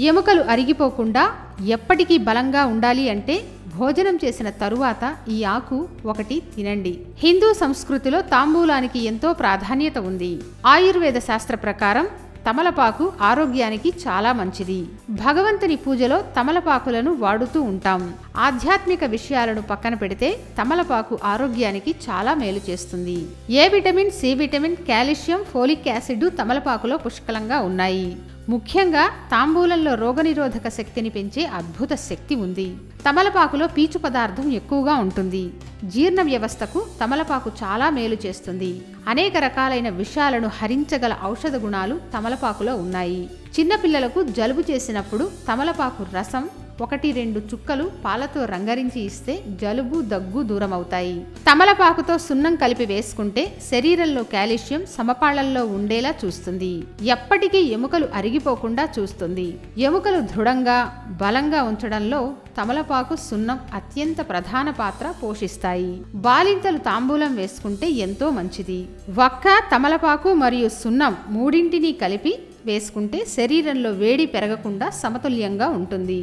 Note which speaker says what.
Speaker 1: ఎముకలు అరిగిపోకుండా ఎప్పటికీ బలంగా ఉండాలి అంటే భోజనం చేసిన తరువాత ఈ ఆకు ఒకటి తినండి. హిందూ సంస్కృతిలో తాంబూలానికి ఎంతో ప్రాధాన్యత ఉంది. ఆయుర్వేద శాస్త్ర ప్రకారం తమలపాకు ఆరోగ్యానికి చాలా మంచిది. భగవంతుని పూజలో తమలపాకులను వాడుతూ ఉంటాం. ఆధ్యాత్మిక విషయాలను పక్కన పెడితే తమలపాకు ఆరోగ్యానికి చాలా మేలు చేస్తుంది. A vitamin C vitamin calcium folic acid తమలపాకులో పుష్కలంగా ఉన్నాయి. ముఖ్యంగా తాంబూలంలో రోగనిరోధక శక్తిని పెంచే అద్భుత శక్తి ఉంది. తమలపాకులో పీచు పదార్థం ఎక్కువగా ఉంటుంది. జీర్ణ వ్యవస్థకు తమలపాకు చాలా మేలు చేస్తుంది. అనేక రకాలైన విషాలను హరించగల ఔషధ గుణాలు తమలపాకులో ఉన్నాయి. చిన్నపిల్లలకు జలుబు చేసినప్పుడు తమలపాకు రసం ఒకటి రెండు చుక్కలు పాలతో రంగరించి ఇస్తే జలుబు దగ్గు దూరం అవుతాయి తమలపాకుతో సున్నం కలిపి వేసుకుంటే శరీరంలో కాల్షియం సమపాళ్ళలో ఉండేలా చూస్తుంది. ఎప్పటికీ ఎముకలు అరిగిపోకుండా చూస్తుంది. ఎముకలు దృఢంగా బలంగా ఉంచడంలో తమలపాకు సున్నం అత్యంత ప్రధాన పాత్ర పోషిస్తాయి. బాలింతలు తాంబూలం వేసుకుంటే ఎంతో మంచిది. వక్క తమలపాకు మరియు సున్నం మూడింటిని కలిపి వేసుకుంటే శరీరంలో వేడి పెరగకుండా సమతుల్యంగా ఉంటుంది.